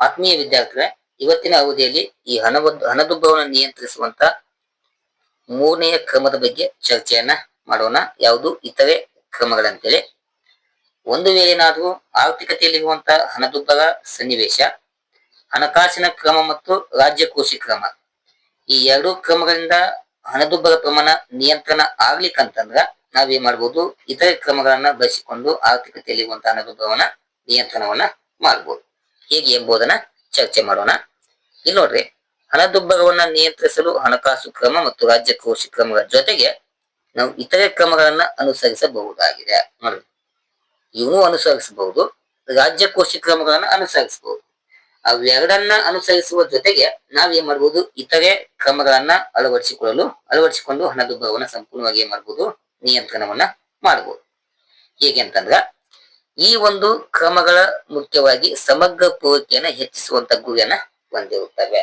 ಆತ್ಮೀಯ ವಿದ್ಯಾರ್ಥಿಗಳೇ, ಇವತ್ತಿನ ಅವಧಿಯಲ್ಲಿ ಈ ಹಣದ ಹಣದುಬ್ಬರವನ್ನು ನಿಯಂತ್ರಿಸುವಂತ ಮೂರನೆಯ ಕ್ರಮದ ಬಗ್ಗೆ ಚರ್ಚೆಯನ್ನ ಮಾಡೋಣ. ಯಾವುದು? ಇತರೆ ಕ್ರಮಗಳಂತೇಳಿ. ಒಂದು ವೇಳೆನಾದರೂ ಆರ್ಥಿಕತೆಯಲ್ಲಿರುವಂತಹ ಹಣದುಬ್ಬರ ಸನ್ನಿವೇಶ, ಹಣಕಾಸಿನ ಕ್ರಮ ಮತ್ತು ರಾಜ್ಯಕೋಶಿ ಕ್ರಮ. ಈ ಎರಡು ಕ್ರಮಗಳಿಂದ ಹಣದುಬ್ಬರ ಪ್ರಮಾಣ ನಿಯಂತ್ರಣ ಆಗ್ಲಿಕ್ಕಂತಂದ್ರ ನಾವೇನ್ ಮಾಡ್ಬೋದು? ಇತರೆ ಕ್ರಮಗಳನ್ನ ಬಳಸಿಕೊಂಡು ಆರ್ಥಿಕತೆಯಲ್ಲಿರುವಂತಹ ಹಣದುಬ್ಬರವನ್ನ ನಿಯಂತ್ರಣವನ್ನ ಮಾಡ್ಬೋದು. ಹೇಗೆ ಎಂಬುದನ್ನ ಚರ್ಚೆ ಮಾಡೋಣ. ಇಲ್ಲಿ ನೋಡ್ರಿ, ಹಣದುಬ್ಬರವನ್ನ ನಿಯಂತ್ರಿಸಲು ಹಣಕಾಸು ಕ್ರಮ ಮತ್ತು ರಾಜ್ಯ ಕ್ರಮಗಳ ಜೊತೆಗೆ ನಾವು ಇತರೆ ಕ್ರಮಗಳನ್ನ ಅನುಸರಿಸಬಹುದಾಗಿದೆ. ನೋಡ್ರಿ, ಇವನು ಅನುಸರಿಸಬಹುದು, ರಾಜ್ಯ ಕೋಶ ಕ್ರಮಗಳನ್ನ ಅನುಸರಿಸಬಹುದು. ಅವೆರಡನ್ನ ಅನುಸರಿಸುವ ಜೊತೆಗೆ ನಾವೇನ್ ಮಾಡ್ಬೋದು, ಇತರೆ ಕ್ರಮಗಳನ್ನ ಅಳವಡಿಸಿಕೊಳ್ಳಲು, ಅಳವಡಿಸಿಕೊಂಡು ಹಣದುಬ್ಬರವನ್ನ ಸಂಪೂರ್ಣವಾಗಿ ಏನ್ ಮಾಡ್ಬೋದು, ನಿಯಂತ್ರಣವನ್ನ ಮಾಡಬಹುದು ಹೇಗೆ ಅಂತಂದ್ರ ಈ ಒಂದು ಕ್ರಮಗಳ ಮುಖ್ಯವಾಗಿ ಸಮಗ್ರ ಪೂರೈಕೆಯನ್ನ ಹೆಚ್ಚಿಸುವಂತ ಗುರಿಯನ್ನ ಹೊಂದಿರುತ್ತವೆ.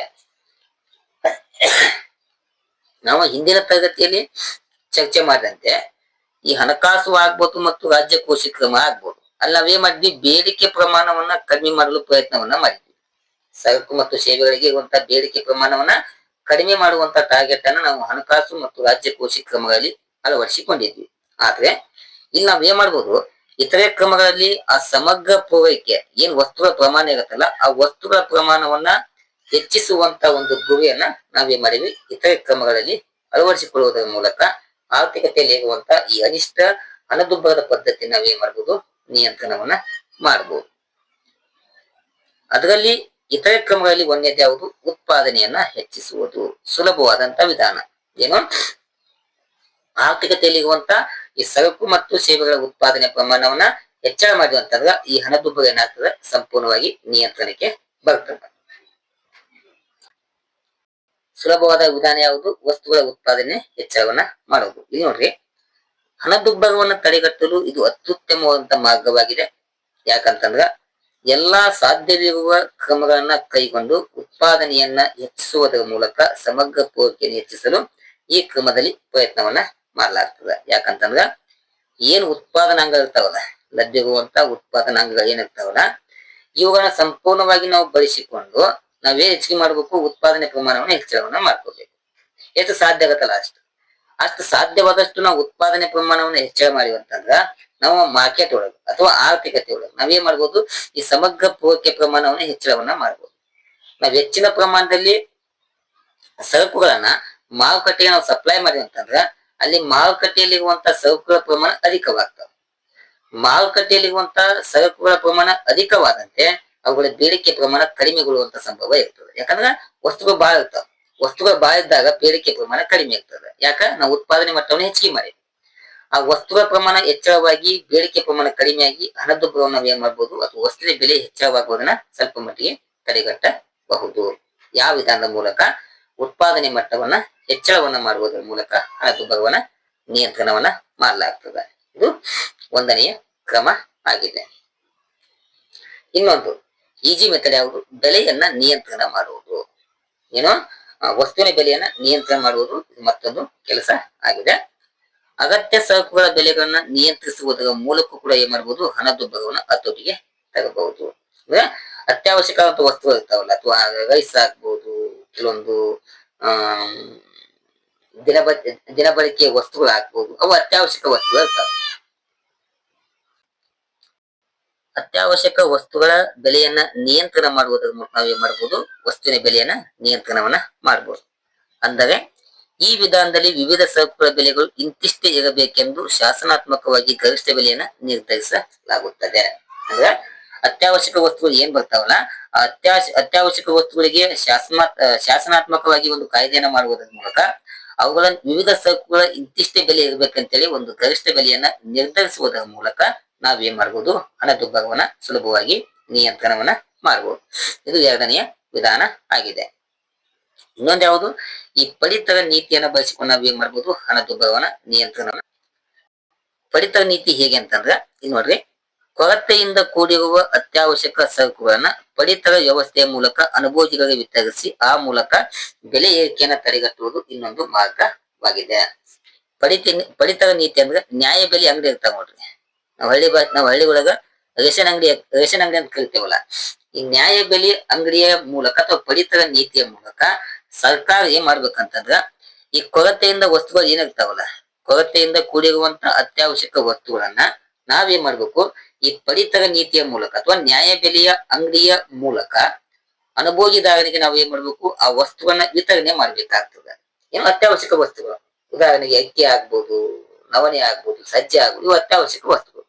ನಾವು ಹಿಂದಿನ ತರಗತಿಯಲ್ಲಿ ಚರ್ಚೆ ಮಾಡಿದಂತೆ ಈ ಹಣಕಾಸು ಆಗ್ಬೋದು ಮತ್ತು ರಾಜ್ಯ ಕೋಶ ಕ್ರಮ ಆಗ್ಬೋದು. ಅಲ್ಲಿ ನಾವೇನ್ ಮಾಡಿದ್ವಿ ಬೇಡಿಕೆ ಪ್ರಮಾಣವನ್ನ ಕಡಿಮೆ ಮಾಡಲು ಪ್ರಯತ್ನವನ್ನ ಮಾಡಿದ್ವಿ. ಸರಕು ಮತ್ತು ಸೇವೆಗಳಿಗೆ ಇರುವಂತಹ ಬೇಡಿಕೆ ಪ್ರಮಾಣವನ್ನ ಕಡಿಮೆ ಮಾಡುವಂತ ಟಾರ್ಗೆಟ್ ಅನ್ನ ನಾವು ಹಣಕಾಸು ಮತ್ತು ರಾಜ್ಯ ಕೋಶ ಕ್ರಮಗಳಲ್ಲಿ ಅಳವಡಿಸಿಕೊಂಡಿದ್ವಿ. ಆದ್ರೆ ಇಲ್ಲಿ ನಾವೇ ಮಾಡ್ಬೋದು? ಇತರೆ ಕ್ರಮಗಳಲ್ಲಿ ಆ ಸಮಗ್ರ ಪೂರೈಕೆ, ಏನ್ ವಸ್ತುಗಳ ಪ್ರಮಾಣ ಇರುತ್ತಲ್ಲ, ಆ ವಸ್ತುಗಳ ಪ್ರಮಾಣವನ್ನ ಹೆಚ್ಚಿಸುವಂತ ಒಂದು ಗುರಿಯನ್ನ ನಾವೇ ಮಾಡಿವಿ ಇತರೆ ಕ್ರಮಗಳಲ್ಲಿ ಅಳವಡಿಸಿಕೊಳ್ಳುವುದರ ಮೂಲಕ ಆರ್ಥಿಕತೆಯಲ್ಲಿ ಇರುವಂತ ಈ ಅನಿಷ್ಟ ಹಣದುಬ್ಬರದ ಪದ್ಧತಿ ನಾವೇನ್ ಮಾಡ್ಬೋದು? ನಿಯಂತ್ರಣವನ್ನ ಮಾಡಬಹುದು ಅದರಲ್ಲಿ ಇತರೆ ಕ್ರಮಗಳಲ್ಲಿ ಒಂದೇದು ಯಾವುದು? ಉತ್ಪಾದನೆಯನ್ನ ಹೆಚ್ಚಿಸುವುದು, ಸುಲಭವಾದಂತ ವಿಧಾನ. ಏನು? ಆರ್ಥಿಕತೆಯಲ್ಲಿ ಈ ಸರಕು ಮತ್ತು ಸೇವೆಗಳ ಉತ್ಪಾದನೆ ಪ್ರಮಾಣವನ್ನ ಹೆಚ್ಚಳ ಮಾಡುವಂತಂದ್ರ ಈ ಹಣದುಬ್ಬರ ಏನಾಗ್ತದೆ? ಸಂಪೂರ್ಣವಾಗಿ ನಿಯಂತ್ರಣಕ್ಕೆ ಬರ್ತದೆ. ಸುಲಭವಾದ ವಿಧಾನ ಯಾವುದು? ವಸ್ತುಗಳ ಉತ್ಪಾದನೆ ಹೆಚ್ಚಳವನ್ನ ಮಾಡೋದು ಇಲ್ಲಿ ನೋಡ್ರಿ, ಹಣದುಬ್ಬರವನ್ನ ತಡೆಗಟ್ಟಲು ಇದು ಅತ್ಯುತ್ತಮವಾದಂತ ಮಾರ್ಗವಾಗಿದೆ. ಯಾಕಂತಂದ್ರ ಎಲ್ಲಾ ಸಾಧ್ಯವಿರುವ ಕ್ರಮಗಳನ್ನ ಕೈಗೊಂಡು ಉತ್ಪಾದನೆಯನ್ನ ಹೆಚ್ಚಿಸುವುದರ ಮೂಲಕ ಸಮಗ್ರ ಪೂರೈಕೆಯನ್ನು ಹೆಚ್ಚಿಸಲು ಈ ಕ್ರಮದಲ್ಲಿ ಪ್ರಯತ್ನವನ್ನ ಮಾಡಲಾಗ್ತದೆ. ಯಾಕಂತಂದ್ರ ಏನ್ ಉತ್ಪಾದನಾಂಗ ಇರ್ತಾವಲ್ಲ, ಲಭ್ಯವಿರುವಂತ ಉತ್ಪಾದನಾಂಗಗಳು ಏನಿರ್ತಾವಲ್ಲ, ಇವುಗಳನ್ನ ಸಂಪೂರ್ಣವಾಗಿ ನಾವು ಬಳಸಿಕೊಂಡು ನಾವೇ ಹೆಚ್ಚಿಗೆ ಮಾಡ್ಬೇಕು, ಉತ್ಪಾದನೆ ಪ್ರಮಾಣವನ್ನ ಹೆಚ್ಚಳವನ್ನ ಮಾಡ್ಕೋಬೇಕು. ಎಷ್ಟು ಸಾಧ್ಯ ಆಗತ್ತಲ್ಲ ಅಷ್ಟು? ಅಷ್ಟು ಸಾಧ್ಯವಾದಷ್ಟು ನಾವು ಉತ್ಪಾದನೆ ಪ್ರಮಾಣವನ್ನ ಹೆಚ್ಚಳ ಮಾಡಿವಂತಂದ್ರ ನಾವು ಮಾರ್ಕೆಟ್ ಒಳಗೆ ಅಥವಾ ಆರ್ಥಿಕತೆ ಒಳಗೆ ನಾವೇನ್ ಮಾಡ್ಬೋದು, ಈ ಸಮಗ್ರ ಪೂರೈಕೆ ಪ್ರಮಾಣವನ್ನ ಹೆಚ್ಚಳವನ್ನ ಮಾಡ್ಬೋದು. ನಾವ್ ಹೆಚ್ಚಿನ ಪ್ರಮಾಣದಲ್ಲಿ ಸರಕುಗಳನ್ನ ಮಾರುಕಟ್ಟೆಗೆ ನಾವು ಸಪ್ಲೈ ಮಾಡಿವಿ ಅಂತಂದ್ರ ಅಲ್ಲಿ ಮಾರುಕಟ್ಟೆಯಲ್ಲಿರುವಂತ ಸರಕುಗಳ ಪ್ರಮಾಣ ಅಧಿಕವಾಗ್ತವೆ. ಮಾರುಕಟ್ಟೆಯಲ್ಲಿರುವಂತ ಸರಕುಗಳ ಪ್ರಮಾಣ ಅಧಿಕವಾದಂತೆ ಅವುಗಳ ಬೇಡಿಕೆ ಪ್ರಮಾಣ ಕಡಿಮೆಗೊಳ್ಳುವಂತ ಸಂಭವ ಇರ್ತದೆ. ಯಾಕಂದ್ರೆ ವಸ್ತುಗಳು ಬಾಳ ಇರ್ತಾವ. ವಸ್ತುಗಳು ಬಾಳ ಇದ್ದಾಗ ಬೇಡಿಕೆ ಪ್ರಮಾಣ ಕಡಿಮೆ ಇರ್ತದೆ. ಯಾಕ? ನಾವು ಉತ್ಪಾದನೆ ಮಟ್ಟವನ್ನು ಹೆಚ್ಚಿಗೆ ಮಾಡಿದ್ವಿ. ಆ ವಸ್ತುಗಳ ಪ್ರಮಾಣ ಹೆಚ್ಚಳವಾಗಿ, ಬೇಡಿಕೆ ಪ್ರಮಾಣ ಕಡಿಮೆಯಾಗಿ ಹಣದುಬ್ಬರವನ್ನು ನಾವು ಏನ್ ಮಾಡ್ಬೋದು? ಅಥವಾ ವಸ್ತುವಿನ ಬೆಲೆ ಹೆಚ್ಚಳವಾಗುವುದನ್ನ ಸ್ವಲ್ಪ ಮಟ್ಟಿಗೆ ತಡೆಗಟ್ಟಬಹುದು. ಯಾವ ವಿಧಾನದ ಮೂಲಕ? ಉತ್ಪಾದನೆ ಮಟ್ಟವನ್ನ ಹೆಚ್ಚಳವನ್ನ ಮಾಡುವುದರ ಮೂಲಕ ಹಣದುಬ್ಬರವನ್ನ ನಿಯಂತ್ರಣವನ್ನ ಮಾಡಲಾಗ್ತದೆ. ಇದು ಒಂದನೆಯ ಕ್ರಮ ಆಗಿದೆ. ಇನ್ನೊಂದು, ಈಜಿ ಮೆಥಡ್ ಯಾವುದು? ಬೆಲೆಯನ್ನ ನಿಯಂತ್ರಣ ಮಾಡುವುದು. ಏನು? ವಸ್ತುವಿನ ಬೆಲೆಯನ್ನ ನಿಯಂತ್ರಣ ಮಾಡುವುದು ಮತ್ತೊಂದು ಕೆಲಸ ಆಗಿದೆ. ಅಗತ್ಯ ಸರಕುಗಳ ಬೆಲೆಗಳನ್ನ ನಿಯಂತ್ರಿಸುವುದರ ಮೂಲಕ ಕೂಡ ಏನ್ ಮಾಡಬಹುದು ಹಣದುಬ್ಬರವನ್ನ ಹತೋಟಿಗೆ ತರಬಹುದು ಅಂದ್ರೆ ಅತ್ಯವಶ್ಯಕವಾದ ವಸ್ತುಗಳು ಇರ್ತಾವಲ್ಲ, ಅಥವಾ ರೈಸ್ ಆಗ್ಬಹುದು ಕೆಲವೊಂದು ಆ ದಿನಬ, ದಿನಬಳಕೆಯ ವಸ್ತುಗಳು ಅವು ಅತ್ಯಾವಶ್ಯಕ ವಸ್ತುಗಳು ಅತ್ಯಾವಶ್ಯಕ ಅತ್ಯವಶ್ಯಕ ವಸ್ತುಗಳ ಬೆಲೆಯನ್ನ ನಿಯಂತ್ರಣ ಮಾಡುವುದರ ಮೂಲಕ ನಾವೇನ್ ಮಾಡಬಹುದು ವಸ್ತುವಿನ ಬೆಲೆಯನ್ನ ನಿಯಂತ್ರಣವನ್ನ ಮಾಡಬಹುದು ಅಂದರೆ, ಈ ವಿಧಾನದಲ್ಲಿ ವಿವಿಧ ಸರಕುಗಳ ಬೆಲೆಗಳು ಇಂತಿಷ್ಟೇ ಇರಬೇಕೆಂದು ಶಾಸನಾತ್ಮಕವಾಗಿ ಗರಿಷ್ಠ ಬೆಲೆಯನ್ನ ನಿರ್ಧರಿಸಲಾಗುತ್ತದೆ. ಅಂದ್ರೆ ಅತ್ಯವಶ್ಯಕ ವಸ್ತುಗಳು ಏನ್ ಬರ್ತಾವಲ್ಲ, ಆ ಅತ್ಯಾವಶ್ಯಕ ವಸ್ತುಗಳಿಗೆ ಶಾಸನ ಶಾಸನಾತ್ಮಕವಾಗಿ ಒಂದು ಕಾಯ್ದೆಯನ್ನ ಮಾಡುವುದರ ಮೂಲಕ ಅವುಗಳ ವಿವಿಧ ಸರಕುಗಳ ಇಂತಿಷ್ಟೇ ಬೆಲೆ ಇರಬೇಕಂತೇಳಿ ಒಂದು ಗರಿಷ್ಠ ಬೆಲೆಯನ್ನ ನಿರ್ಧರಿಸುವುದರ ಮೂಲಕ ನಾವೇನ್ ಮಾಡ್ಬೋದು, ಹಣದುಬ್ಬರವನ್ನ ಸುಲಭವಾಗಿ ನಿಯಂತ್ರಣವನ್ನ ಮಾಡಬಹುದು ಇದು ಎರಡನೆಯ ವಿಧಾನ ಆಗಿದೆ. ಇನ್ನೊಂದು ಯಾವುದು? ಈ ಪಡಿತರ ನೀತಿಯನ್ನ ಬಳಸಿಕೊಂಡು ನಾವ್ ಏನ್ ಮಾಡ್ಬೋದು, ಹಣದುಬ್ಬರವನ್ನ ನಿಯಂತ್ರಣವನ್ನ ಪಡಿತರ ನೀತಿ ಹೇಗೆ ಅಂತಂದ್ರ ಇಲ್ಲಿ ನೋಡ್ರಿ. ಕೊರತೆಯಿಂದ ಕೂಡಿರುವ ಅತ್ಯಾವಶ್ಯಕ ಸರಕುಗಳನ್ನ ಪಡಿತರ ವ್ಯವಸ್ಥೆಯ ಮೂಲಕ ಅನುಭೋಜಿಗಳಿಗೆ ವಿತರಿಸಿ ಆ ಮೂಲಕ ಬೆಲೆ ಏರಿಕೆಯನ್ನ ತಡೆಗಟ್ಟುವುದು ಇನ್ನೊಂದು ಮಾರ್ಗವಾಗಿದೆ. ಪಡಿತ ಪಡಿತರ ನೀತಿ ಅಂದ್ರೆ ನ್ಯಾಯ ಬೆಲೆ ಅಂಗಡಿ ಇರ್ತಾವ ನೋಡ್ರಿ. ನಾವ್ ಹಳ್ಳಿ ಬಾ, ನಾವ್ ಹಳ್ಳಿ ಒಳಗ ರೇಷನ್ ಅಂಗಡಿ ರೇಷನ್ ಅಂಗಡಿ ಅಂತ ಕರಿತೇವಲ್ಲ, ಈ ನ್ಯಾಯ ಬೆಲೆ ಅಂಗಡಿಯ ಮೂಲಕ ಅಥವಾ ಪಡಿತರ ನೀತಿಯ ಮೂಲಕ ಸರ್ಕಾರ ಏನ್ ಮಾಡ್ಬೇಕಂತಂದ್ರ ಈ ಕೊರತೆಯಿಂದ ವಸ್ತುಗಳು ಏನಿರ್ತಾವಲ್ಲ, ಕೊರತೆಯಿಂದ ಕೂಡಿರುವಂತ ಅತ್ಯಾವಶ್ಯಕ ವಸ್ತುಗಳನ್ನ ನಾವೇನ್ ಮಾಡ್ಬೇಕು ಈ ಪಡಿತರ ನೀತಿಯ ಮೂಲಕ ಅಥವಾ ನ್ಯಾಯ ಬೆಲೆಯ ಅಂಗಡಿಯ ಮೂಲಕ ಅನುಭೋಗಿದಾರನಿಗೆ ನಾವು ಏನ್ ಮಾಡ್ಬೇಕು? ಆ ವಸ್ತುವನ್ನ ವಿತರಣೆ ಮಾಡ್ಬೇಕಾಗ್ತದೆ. ಏನು ಅತ್ಯವಶ್ಯಕ ವಸ್ತುಗಳು. ಉದಾಹರಣೆಗೆ ಅಕ್ಕಿ ಆಗ್ಬೋದು, ನವಣೆ ಆಗ್ಬೋದು, ಸಜ್ಜೆ ಆಗ್ಬೋದು, ಇವು ಅತ್ಯವಶ್ಯಕ ವಸ್ತುಗಳು.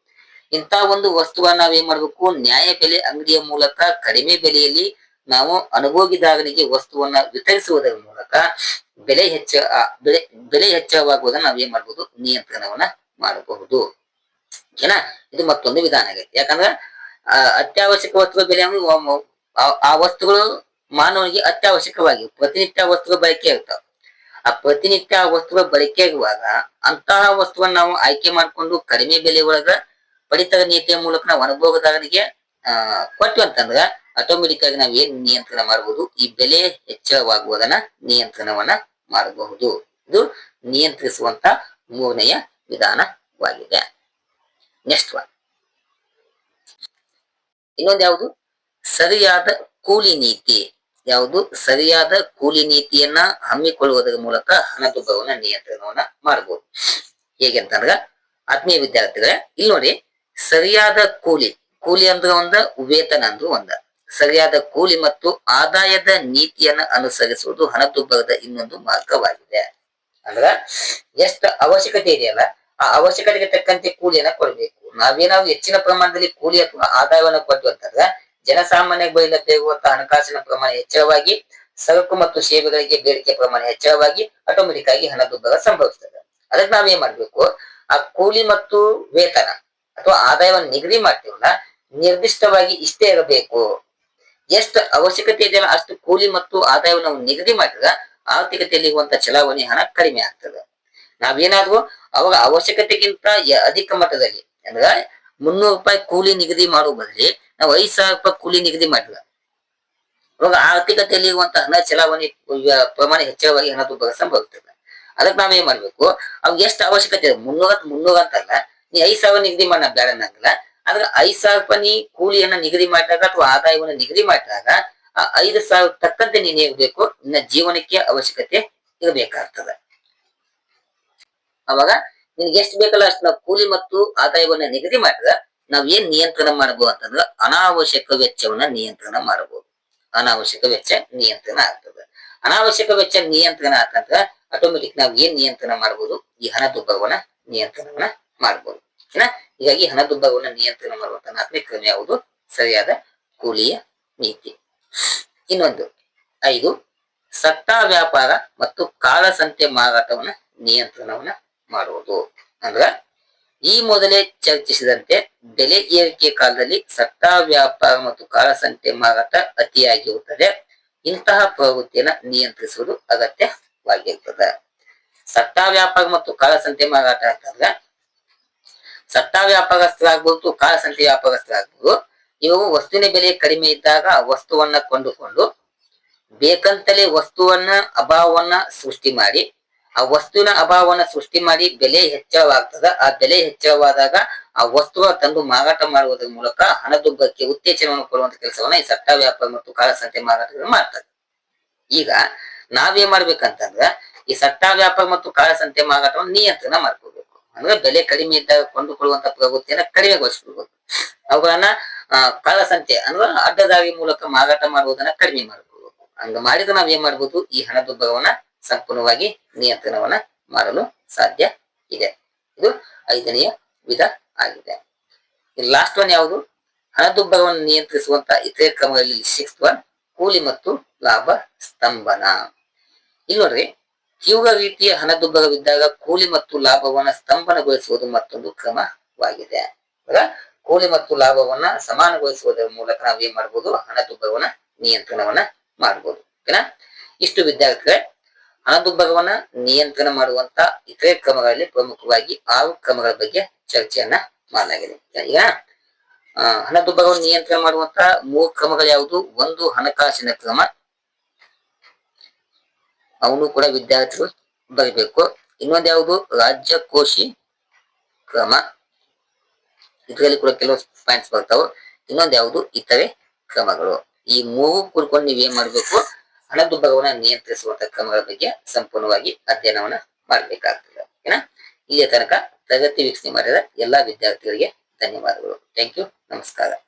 ಇಂತ ಒಂದು ವಸ್ತುವನ್ನ ನಾವ್ ಏನ್ ಮಾಡ್ಬೇಕು? ನ್ಯಾಯ ಬೆಲೆ ಅಂಗಡಿಯ ಮೂಲಕ ಕಡಿಮೆ ಬೆಲೆಯಲ್ಲಿ ನಾವು ಅನುಭೋಗಿದಾರನಿಗೆ ವಸ್ತುವನ್ನ ವಿತರಿಸುವುದರ ಮೂಲಕ ಬೆಲೆ ಹೆಚ್ಚ ಬೆಲೆ ಬೆಲೆ ಹೆಚ್ಚಳವಾಗುವುದನ್ನ ನಾವ್ ಏನ್ ಮಾಡ್ಬೋದು? ನಿಯಂತ್ರಣವನ್ನ ಮಾಡಬಹುದು. ಓಕೆನಾ ಇದು ಮತ್ತೊಂದು ವಿಧಾನ ಆಗೈತಿ ಯಾಕಂದ್ರ ಅತ್ಯಾವಶ್ಯಕ ವಸ್ತುಗಳ ಬೆಲೆ ಆ- ವಸ್ತುಗಳು ಮಾನವನಿಗೆ ಅತ್ಯಾವಶ್ಯಕವಾಗಿ, ಪ್ರತಿನಿತ್ಯ ವಸ್ತುಗಳ ಬಳಕೆ ಆಗ್ತಾವ ಆ ಪ್ರತಿನಿತ್ಯ ವಸ್ತುಗಳ ಬಳಕೆ ಆಗುವಾಗ ಅಂತಹ ವಸ್ತುವನ್ನ ನಾವು ಆಯ್ಕೆ ಮಾಡಿಕೊಂಡು ಕಡಿಮೆ ಬೆಲೆ ಒಳಗ ಪಡಿತರ ನೀತಿಯ ಮೂಲಕ ನಾವು ಅನುಭವದಾರರಿಗೆ ಆ ಕೊಟ್ವಿ ಅಂತಂದ್ರ ಆಟೋಮೆಟಿಕ್ ಆಗಿ ನಾವ್ ಏನ್ ನಿಯಂತ್ರಣ ಮಾಡಬಹುದು ಈ ಬೆಲೆ ಹೆಚ್ಚಳವಾಗುವುದನ್ನ ನಿಯಂತ್ರಣವನ್ನ ಮಾಡಬಹುದು. ಇದು ನಿಯಂತ್ರಿಸುವಂತ ಮೂರನೆಯ ವಿಧಾನವಾಗಿದೆ. ನೆಕ್ಸ್ಟ್ ಒನ್ ಇನ್ನೊಂದು ಯಾವುದು? ಸರಿಯಾದ ಕೂಲಿ ನೀತಿ. ಯಾವುದು? ಸರಿಯಾದ ಕೂಲಿ ನೀತಿಯನ್ನ ಹಮ್ಮಿಕೊಳ್ಳುವುದರ ಮೂಲಕ ಹಣದುಬ್ಬರವನ್ನ ನಿಯಂತ್ರಣವನ್ನ ಮಾಡಬಹುದು ಹೇಗೆ ಅಂತಂದ್ರ, ಆತ್ಮೀಯ ವಿದ್ಯಾರ್ಥಿಗಳೇ, ಇಲ್ಲಿ ನೋಡಿ, ಸರಿಯಾದ ಕೂಲಿ. ಕೂಲಿ ಅಂದ್ರೆ ಒಂದ, ವೇತನ ಅಂದ್ರೆ ಒಂದ. ಸರಿಯಾದ ಕೂಲಿ ಮತ್ತು ಆದಾಯದ ನೀತಿಯನ್ನ ಅನುಸರಿಸುವುದು ಹಣದುಬ್ಬರದ ಇನ್ನೊಂದು ಮಾರ್ಗವಾಗಿದೆ. ಅಂದ್ರ, ಎಷ್ಟ ಅವಶ್ಯಕತೆ ಇದೆಯಲ್ಲ ಆ ಅವಶ್ಯಕತೆಗೆ ತಕ್ಕಂತೆ ಕೂಲಿಯನ್ನ ಕೊಡ್ಬೇಕು. ನಾವೇನಾದ್ರು ಹೆಚ್ಚಿನ ಪ್ರಮಾಣದಲ್ಲಿ ಕೂಲಿ ಅಥವಾ ಆದಾಯವನ್ನ ಕೊಟ್ಟು ಅಂತಂದ್ರೆ ಜನಸಾಮಾನ್ಯ ಬಳಿ ಹಣಕಾಸಿನ ಪ್ರಮಾಣ ಹೆಚ್ಚಳವಾಗಿ, ಸರಕು ಮತ್ತು ಸೇವೆಗಳಿಗೆ ಬೇಡಿಕೆ ಪ್ರಮಾಣ ಹೆಚ್ಚಳವಾಗಿ ಆಟೋಮೆಟಿಕ್ ಆಗಿ ಹಣದುಬ್ಬರ ಸಂಭವಿಸ್ತದೆ. ಅದಕ್ಕೆ ನಾವೇನ್ ಮಾಡ್ಬೇಕು? ಆ ಕೂಲಿ ಮತ್ತು ವೇತನ ಅಥವಾ ಆದಾಯವನ್ನು ನಿಗದಿ ಮಾಡ್ತೀವಲ್ಲ, ನಿರ್ದಿಷ್ಟವಾಗಿ ಇಷ್ಟೇ ಇರಬೇಕು. ಎಷ್ಟು ಅವಶ್ಯಕತೆ ಇದೆಯಲ್ಲ ಅಷ್ಟು ಕೂಲಿ ಮತ್ತು ಆದಾಯವನ್ನು ನಾವು ನಿಗದಿ ಮಾಡಿದ್ರೆ ಆರ್ಥಿಕತೆಯಲ್ಲಿ ಇರುವಂತ ಚಲಾವಣೆ ಹಣ ಕಡಿಮೆ ಆಗ್ತದೆ. ನಾವೇನಾದ್ರೂ ಅವಾಗ ಅವಶ್ಯಕತೆಗಿಂತ ಅಧಿಕ ಮಟ್ಟದಲ್ಲಿ, ಅಂದ್ರೆ ಮುನ್ನೂರು ರೂಪಾಯಿ ಕೂಲಿ ನಿಗದಿ ಮಾಡುವ ಬದಲಿ ನಾವು ಐದ್ ಸಾವಿರ ರೂಪಾಯಿ ಕೂಲಿ ನಿಗದಿ ಮಾಡಿಲ್ಲ ಅವಾಗ ಆರ್ಥಿಕತೆಯಲ್ಲಿ ಇರುವಂತ ಹಣ ಚಲಾವಣೆ ಪ್ರಮಾಣ ಹೆಚ್ಚಳವಾಗಿ ಹಣದುಬ್ಬರ ಸಂಭವಿಸ್ತದೆ. ಅದಕ್ಕೆ ನಾವೇನ್ ಮಾಡ್ಬೇಕು? ಅವಾಗ ಎಷ್ಟು ಅವಶ್ಯಕತೆ? ಮುನ್ನೂರ ಮುನ್ನೂರ ಅಂತಲ್ಲ, ನೀ ಐದ್ ಸಾವಿರ ನಿಗದಿ ಮಾಡ ಬೇಡ ಅನ್ನಂಗಿಲ್ಲ. ಆದ್ರೆ ಐದ್ ಸಾವಿರ ರೂಪಾಯಿ ನೀ ಕೂಲಿಯನ್ನ ನಿಗದಿ ಮಾಡಿದಾಗ ಅಥವಾ ಆದಾಯವನ್ನು ನಿಗದಿ ಮಾಡಿದಾಗ, ಆ ಐದು ಸಾವಿರ ತಕ್ಕಂತೆ ನೀನ್ ಇರ್ಬೇಕು ನಿನ್ನ ಜೀವನಕ್ಕೆ ಅವಶ್ಯಕತೆ ಇರಬೇಕಾಗ್ತದೆ. ಅವಾಗ ನಿನ್ಗೆ ಎಷ್ಟು ಬೇಕಲ್ಲ ಅಷ್ಟು ನಾವು ಕೂಲಿ ಮತ್ತು ಆದಾಯವನ್ನ ನಿಗದಿ ಮಾಡಿದ್ರೆ ನಾವ್ ಏನ್ ನಿಯಂತ್ರಣ ಮಾಡಬಹುದು ಅಂತಂದ್ರೆ ಅನಾವಶ್ಯಕ ವೆಚ್ಚವನ್ನ ನಿಯಂತ್ರಣ ಮಾಡಬಹುದು ಅನಾವಶ್ಯಕ ವೆಚ್ಚ ನಿಯಂತ್ರಣ ಆಗ್ತದೆ. ಅನಾವಶ್ಯಕ ವೆಚ್ಚ ನಿಯಂತ್ರಣ ಆತಂದ್ರ ಆಟೋಮೆಟಿಕ್ ನಾವ್ ಏನ್ ನಿಯಂತ್ರಣ ಮಾಡಬಹುದು ಈ ಹಣದುಬ್ಬರವನ್ನ ನಿಯಂತ್ರಣವನ್ನ ಮಾಡಬಹುದು ಓಕೆನಾ ಹೀಗಾಗಿ ಹಣದುಬ್ಬರವನ್ನ ನಿಯಂತ್ರಣ ಮಾಡುವಂತ ನಾಲ್ಕನೇ ಕ್ರಮ ಯಾವುದು? ಸರಿಯಾದ ಕೂಲಿಯ ನೀತಿ. ಇನ್ನೊಂದು, ಐದು, ಸತ್ತಾ ವ್ಯಾಪಾರ ಮತ್ತು ಕಾಳಸಂತೆ ಮಾರಾಟವನ್ನ ನಿಯಂತ್ರಣವನ್ನ ಮಾಡುವುದು. ಅಂದ್ರ ಈ ಮೊದಲೇ ಚರ್ಚಿಸಿದಂತೆ ಬೆಲೆ ಏರಿಕೆ ಕಾಲದಲ್ಲಿ ಸಟ್ಟಾ ವ್ಯಾಪಾರ ಮತ್ತು ಕಾಳಸಂತೆ ಮಾರಾಟ ಅತಿಯಾಗಿರುತ್ತದೆ. ಇಂತಹ ಪ್ರವೃತ್ತಿಯನ್ನು ನಿಯಂತ್ರಿಸುವುದು ಅಗತ್ಯವಾಗಿರುತ್ತದೆ. ಸಟ್ಟಾ ವ್ಯಾಪಾರ ಮತ್ತು ಕಾಳಸಂತೆ ಮಾರಾಟ ಅಂತಂದ್ರೆ ಸಟ್ಟಾ ವ್ಯಾಪಾರಸ್ಥರಾಗ್ಬೋದು ಕಾಳಸಂತೆ ವ್ಯಾಪಾರಸ್ಥರಾಗ್ಬೋದು, ಇವರು ವಸ್ತುವಿನ ಬೆಲೆ ಕಡಿಮೆ ಇದ್ದಾಗ ಆ ವಸ್ತುವನ್ನ ಕೊಂಡುಕೊಂಡು ಬೇಕಂತಲೇ ವಸ್ತುವನ್ನ, ಅಭಾವವನ್ನ ಸೃಷ್ಟಿ ಮಾಡಿ ಆ ವಸ್ತುವಿನ ಅಭಾವವನ್ನ ಸೃಷ್ಟಿ ಮಾಡಿ ಬೆಲೆ ಹೆಚ್ಚಳವಾಗ್ತದ. ಆ ಬೆಲೆ ಹೆಚ್ಚಳವಾದಾಗ ಆ ವಸ್ತುವ ತಂದು ಮಾರಾಟ ಮಾಡುವುದರ ಮೂಲಕ ಹಣದುಬ್ಬಕ್ಕೆ ಉತ್ತೇಜನವನ್ನು ಕೊಡುವಂತ ಕೆಲಸವನ್ನ ಈ ಸಟ್ಟ ವ್ಯಾಪಾರ ಮತ್ತು ಕಾಳಸಂತೆ ಮಾರಾಟಗಳು ಮಾಡ್ತಾರೆ. ಈಗ ನಾವೇನ್ ಮಾಡ್ಬೇಕಂತಂದ್ರ ಈ ಸಟ್ಟ ವ್ಯಾಪಾರ ಮತ್ತು ಕಾಳಸಂತೆ ಮಾರಾಟವನ್ನು ನಿಯಂತ್ರಣ ಮಾಡ್ಕೋಬೇಕು. ಅಂದ್ರೆ ಬೆಲೆ ಕಡಿಮೆ ಇದ್ದಾಗ ಕೊಂಡುಕೊಳ್ಳುವಂತ ಪ್ರವೃತ್ತಿಯನ್ನ ಕಡಿಮೆಗೊಳಿಸ್ಬಿಡ್ಬೇಕು ಅವುಗಳನ್ನ ಕಾಳಸಂತೆ ಅಂದ್ರೆ ಅಡ್ಡದಾರಿ ಮೂಲಕ ಮಾರಾಟ ಮಾಡುವುದನ್ನ ಕಡಿಮೆ ಮಾಡ್ಕೋಬೇಕು. ಹಂಗ ಮಾಡಿದ್ರೆ ನಾವ್ ಏನ್ ಮಾಡ್ಬೋದು? ಈ ಹಣದುಬ್ಬರವನ್ನ ಸಂಪೂರ್ಣವಾಗಿ ನಿಯಂತ್ರಣವನ್ನ ಮಾಡಲು ಸಾಧ್ಯ ಇದೆ. ಇದು ಐದನೆಯ ವಿಧ ಆಗಿದೆ. ಲಾಸ್ಟ್ ಒನ್ ಯಾವುದು? ಹಣದುಬ್ಬರವನ್ನು ನಿಯಂತ್ರಿಸುವಂತ ಇತರೆ ಕ್ರಮಗಳಲ್ಲಿ ಸಿಕ್ಸ್ ಒನ್ ಕೂಲಿ ಮತ್ತು ಲಾಭ ಸ್ತಂಭನ. ಇಲ್ಲಿ ನೋಡ್ರಿ ತೀವ್ರ ರೀತಿಯ ಹಣದುಬ್ಬರವಿದ್ದಾಗ ಕೂಲಿ ಮತ್ತು ಲಾಭವನ್ನ ಸ್ತಂಭನಗೊಳಿಸುವುದು ಮತ್ತೊಂದು ಕ್ರಮವಾಗಿದೆ? ಕೂಲಿ ಮತ್ತು ಲಾಭವನ್ನ ಸಮಾನಗೊಳಿಸುವುದರ ಮೂಲಕ ನಾವು ಏನ್ ಮಾಡಬಹುದು ಹಣದುಬ್ಬರವನ್ನ ನಿಯಂತ್ರಣವನ್ನ ಮಾಡಬಹುದು ಓಕೆನಾ? ಇಷ್ಟು ವಿದ್ಯಾರ್ಥಿಗಳೇ ಹಣದುಬ್ಬರವನ್ನ ನಿಯಂತ್ರಣ ಮಾಡುವಂತ ಇತರೆ ಕ್ರಮಗಳಲ್ಲಿ ಪ್ರಮುಖವಾಗಿ ಆರು ಕ್ರಮಗಳ ಬಗ್ಗೆ ಚರ್ಚೆಯನ್ನ ಮಾಡಲಾಗಿದೆ. ಈಗ ಹಣದುಬ್ಬರವನ್ನು ನಿಯಂತ್ರಣ ಮಾಡುವಂತ ಮೂರು ಕ್ರಮಗಳು ಯಾವುದು? ಒಂದು, ಹಣಕಾಸಿನ ಕ್ರಮ. ಅವನು ಕೂಡ ವಿದ್ಯಾರ್ಥಿಗಳು ಬರಬೇಕು. ಇನ್ನೊಂದು ಯಾವುದು? ರಾಜ್ಯಕೋಶಿ ಕ್ರಮ. ಇದರಲ್ಲಿ ಕೂಡ ಕೆಲವು ಪಾಯಿಂಟ್ಸ್ ಬರ್ತಾವ. ಇನ್ನೊಂದು ಯಾವುದು? ಇತರೆ ಕ್ರಮಗಳು. ಈ ಮೂರು ಕೂಡ್ಕೊಂಡು ನೀವ್ ಏನ್ ಮಾಡ್ಬೇಕು? ಹಣದುಬ್ಬರವನ್ನ ನಿಯಂತ್ರಿಸುವಂತ ಕ್ರಮಗಳ ಬಗ್ಗೆ ಸಂಪೂರ್ಣವಾಗಿ ಅಧ್ಯಯನವನ್ನ ಮಾಡಬೇಕಾಗ್ತದೆ. ಓಕೆನಾ? ಇಲ್ಲಿಯ ತನಕ ತರಗತಿ ವೀಕ್ಷಣೆ ಮಾಡಿದ ಎಲ್ಲಾ ವಿದ್ಯಾರ್ಥಿಗಳಿಗೆ ಧನ್ಯವಾದಗಳು. Thank you. ನಮಸ್ಕಾರ.